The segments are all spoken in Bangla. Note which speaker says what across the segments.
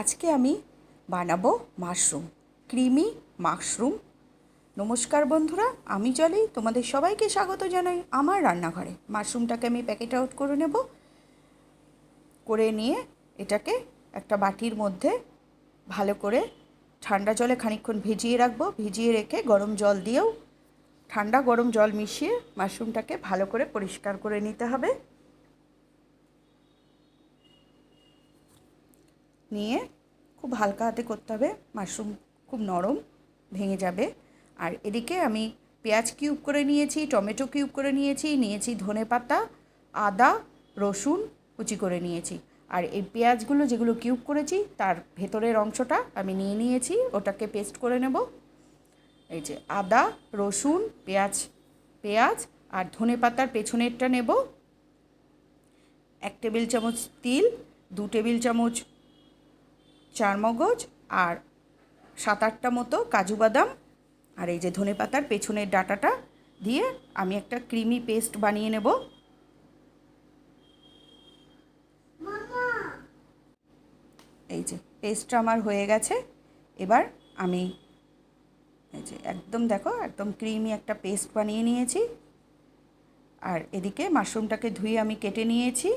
Speaker 1: আজকে আমি বানাবো মাশরুম, ক্রিমি মাশরুম। নমস্কার বন্ধুরা, আমি জলি, তোমাদের সবাইকে স্বাগত জানাই আমার রান্নাঘরে। মাশরুমটাকে আমি প্যাকেট আউট করে নেব। করে নিয়ে এটাকে একটা বাটির মধ্যে ভালো করে ঠান্ডা জলে খানিকক্ষণ ভিজিয়ে রাখব। ভিজিয়ে রেখে গরম জল দিয়েও ঠান্ডা গরম জল মিশিয়ে মাশরুমটাকে ভালো করে পরিষ্কার করে নিতে হবে। নিয়ে খুব হালকা হাতে করতে হবে। মাশরুম খুব নরম ভেঙে যাবে। আর এদিকে আমি পেঁয়াজ কিউব করে নিয়েছি, টমেটো কিউব করে নিয়েছি নিয়েছি ধনে পাতা, আদা, রসুন কুচি করে নিয়েছি। আর এই পেঁয়াজগুলো যেগুলো কিউব করেছি, তার ভেতরের অংশটা আমি নিয়ে নিয়েছি, ওটাকে পেস্ট করে নেব। এই যে আদা, রসুন, পেঁয়াজ পেঁয়াজ আর ধনে পাতার পেছনেরটা নেব। এক টেবিল চামচ তিল, দু টেবিল চামচ চারমগজ আর সাত আটটা মতো কাজু বাদাম আর এই যে ধনে পাতার পেছনের ডাটাটা দিয়ে আমি একটা ক্রিমি পেস্ট বানিয়ে নেব। এই যে পেস্টটা আমার হয়ে গেছে। এবার আমি এই যে একদম দেখো একদম ক্রিমি একটা পেস্ট বানিয়ে নিয়েছি। আর এদিকে মাশরুমটাকে ধুয়ে আমি কেটে নিয়েছি।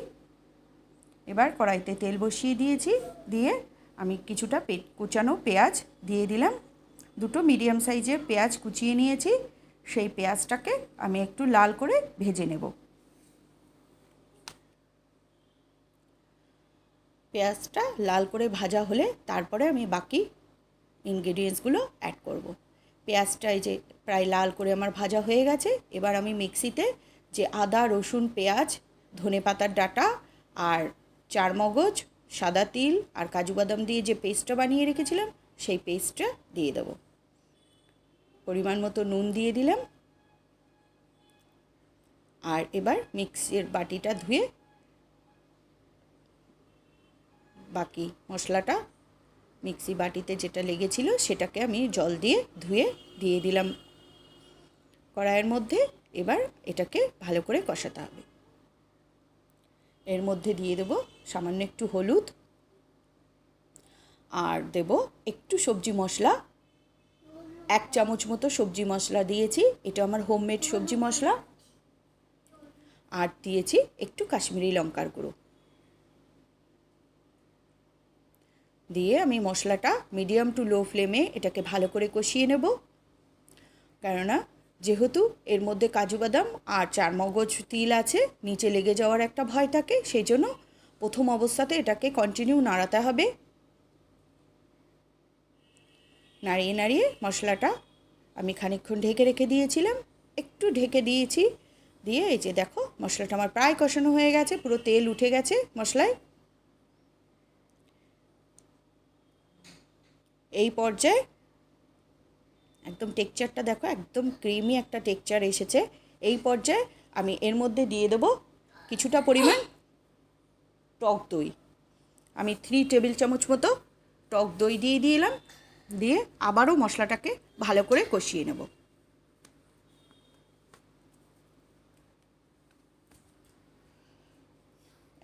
Speaker 1: এবার কড়াইতে তেল বসিয়ে দিয়েছি, দিয়ে আমি কিছুটা পে, কুচানো পেঁয়াজ দিয়ে দিলাম। দুটো মিডিয়াম সাইজের পেঁয়াজ কুচিয়ে নিয়েছি। সেই পেঁয়াজটাকে আমি একটু লাল করে ভেজে নেব। পেঁয়াজটা লাল করে ভাজা হলে তারপরে আমি বাকি ইনগ্রেডিয়েন্টসগুলো অ্যাড করব। পেঁয়াজটা এই যে প্রায় লাল করে আমার ভাজা হয়ে গেছে। এবার আমি মিক্সিতে যে আদা, রসুন, পেঁয়াজ ধনে পাতার ডাটা আর চারমগজ সাদা তিল আর কাজু বাদাম দিয়ে যে পেস্টটা বানিয়ে রেখেছিলাম, সেই পেস্টটা দিয়ে দেবো। পরিমাণ মতো নুন দিয়ে দিলাম। আর এবার মিক্সির বাটিটা ধুয়ে বাকি মশলাটা মিক্সি বাটিতে যেটা লেগেছিল, সেটাকে আমি জল দিয়ে ধুয়ে দিয়ে দিলাম। কড়াইয়ের মধ্যে এবার এটাকে ভালো করে কষাতে হবে। এর মধ্যে দিয়ে দেবো সামান্য একটু হলুদ। আর দেব একটু সবজি মশলা। এক চামচ মতো সবজি মশলা দিয়েছি। এটা আমার হোমমেড সবজি মশলা। আর দিয়েছি একটু কাশ্মীরি লঙ্কার গুঁড়ো। দিয়ে আমি মশলাটা মিডিয়াম টু লো ফ্লেমে এটাকে ভালো করে কষিয়ে নেব। কেননা যেহেতু এর মধ্যে কাজু বাদাম আর চারমগজ তিল আছে, নিচে লেগে যাওয়ার একটা ভয় থাকে, সেই জন্য প্রথম অবস্থাতে এটাকে কন্টিনিউ নাড়াতে হবে। নাড়িয়ে নাড়িয়ে মশলাটা আমি খানিকক্ষণ ঢেকে রেখে দিয়েছিলাম। একটু ঢেকে দিয়েছি, দিয়ে এই যে দেখো মশলাটা আমার প্রায় কষানো হয়ে গেছে, পুরো তেল উঠে গেছে মশলায়। এই পর্যায়ে একদম টেক্সচারটা দেখো, একদম ক্রিমি একটা টেক্সচার এসেছে। এই পর্যায়ে আমি এর মধ্যে দিয়ে দেবো কিছুটা পরিমাণ টক দই। আমি থ্রি টেবিল চামচ মতো টক দই দিয়ে দিলাম, দিয়ে আবারও মশলাটাকে ভালো করে কষিয়ে নেব।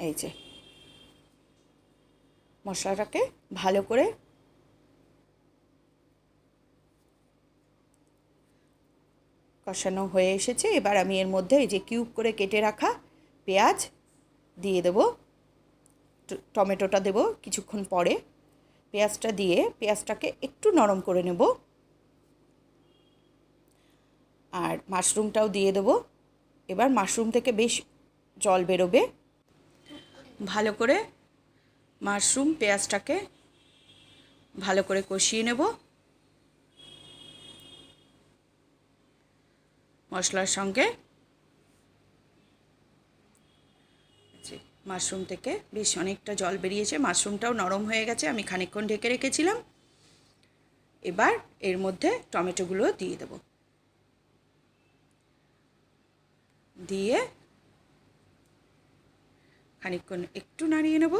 Speaker 1: এই যে, মশলাটাকে ভালো করে কষানো হয়ে এসেছে। এবার আমি এর মধ্যে এই যে কিউব করে কেটে রাখা পেঁয়াজ দিয়ে দেবো। টমেটোটা দেবো কিছুক্ষণ পরে। পেঁয়াজটা দিয়ে পেঁয়াজটাকে একটু নরম করে নেব। আর মাশরুমটাও দিয়ে দেবো। এবার মাশরুম থেকে বেশ জল বেরোবে। ভালো করে মাশরুম পেঁয়াজটাকে ভালো করে কষিয়ে নেব। মশলার সঙ্গে মাশরুম থেকে। বেশ অনেকটা জল বেরিয়েছে। মাশরুমটাও নরম হয়ে গেছে। আমি খানিকক্ষণ ঢেকে রেখেছিলাম। এবার এর মধ্যে টমেটোগুলো দিয়ে দেব। দিয়ে খানিকক্ষণ একটু নাড়িয়ে নেব।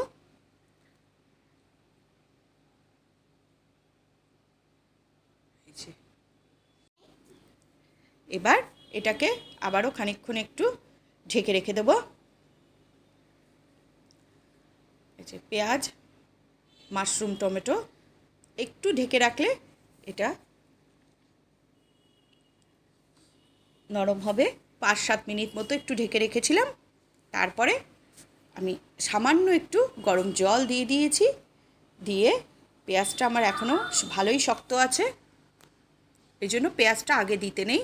Speaker 1: এবার এটাকে আবারও খানিকক্ষণ একটু ঢেকে রেখে দেবো। যে পেঁয়াজ, মাশরুম, টমেটো একটু ঢেকে রাখলে এটা নরম হবে। পাঁচ সাত মিনিট মতো একটু ঢেকে রেখেছিলাম। তারপরে আমি সামান্য একটু গরম জল দিয়ে দিয়েছি। দিয়ে পেঁয়াজটা আমার এখনও ভালোই শক্ত আছে। এই জন্য পেঁয়াজটা আগে দিতে নেই।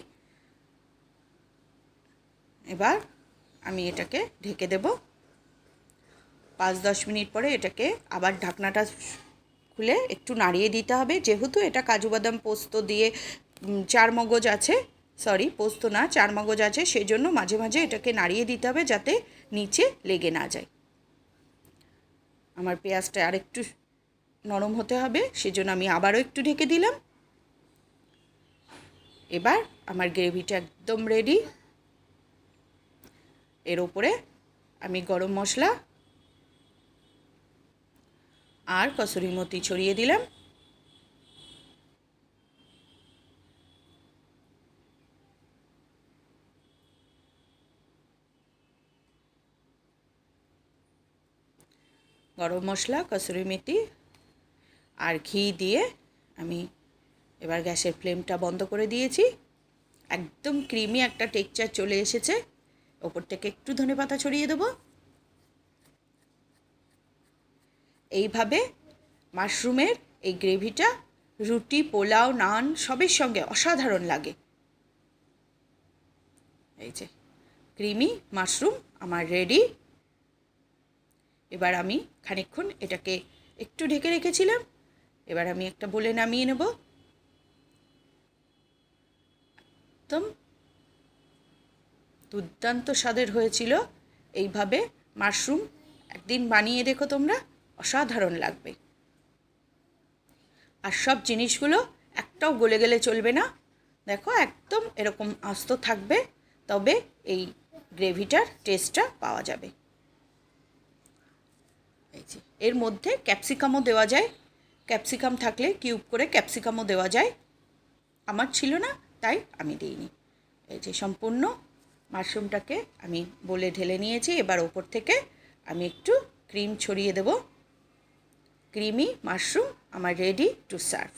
Speaker 1: এবার আমি এটাকে ঢেকে দেব। পাঁচ দশ মিনিট পরে এটাকে আবার ঢাকনাটা খুলে একটু নাড়িয়ে দিতে হবে। যেহেতু এটা কাজু বাদাম পোস্ত দিয়ে চার মগজ আছে, সরি, পোস্ত না, চার মগজ আছে সেই জন্য মাঝে মাঝে এটাকে নাড়িয়ে দিতে হবে যাতে নিচে লেগে না যায়। আমার পেঁয়াজটা আর একটু নরম হতে হবে, সেজন্য আমি আবারও একটু ঢেকে দিলাম। এবার আমার গ্রেভিটা একদম রেডি এর ওপরে আমি গরম মশলা আর কসুরি মতি ছড়িয়ে দিলাম। গরম মশলা কসুরি মেথি আর ঘি দিয়ে আমি এবার গ্যাসের ফ্লেমটা বন্ধ করে দিয়েছি। একদম ক্রিমি একটা টেক্সচার চলে এসেছে। ওপর থেকে একটু ধনে পাতা ছড়িয়ে দেবো। এইভাবে মাশরুমের এই গ্রেভিটা, রুটি, পোলাও, নান, সবের সঙ্গে অসাধারণ লাগে। এই যে, ক্রিমি মাশরুম আমার রেডি। এবার আমি খানিকক্ষণ এটাকে একটু ঢেকে রেখেছিলাম। এবার আমি একটা বলে নামিয়ে নেব। একদম দুর্দান্ত স্বাদের হয়েছিল। এইভাবে মাশরুম একদিন বানিয়ে দেখো তোমরা। অসাধারণ লাগবে। আর সব জিনিসগুলো একটাও গলে গেলে চলবে না। দেখো, একদম এরকম আস্ত থাকবে, তবে এই গ্রেভিটার টেস্টটা পাওয়া যাবে। এর মধ্যে ক্যাপসিকামও দেওয়া যায়। ক্যাপসিকাম থাকলে কিউব করে ক্যাপসিকামও দেওয়া যায়। আমার ছিল না, তাই আমি দিইনি। এই যে, সম্পূর্ণ মাশরুমটাকে আমি বলে ঢেলে নিয়েছি। এবার ওপর থেকে আমি একটু ক্রিম ছড়িয়ে দেব। ক্রিমি মাশরুম আমার রেডি টু সার্ভ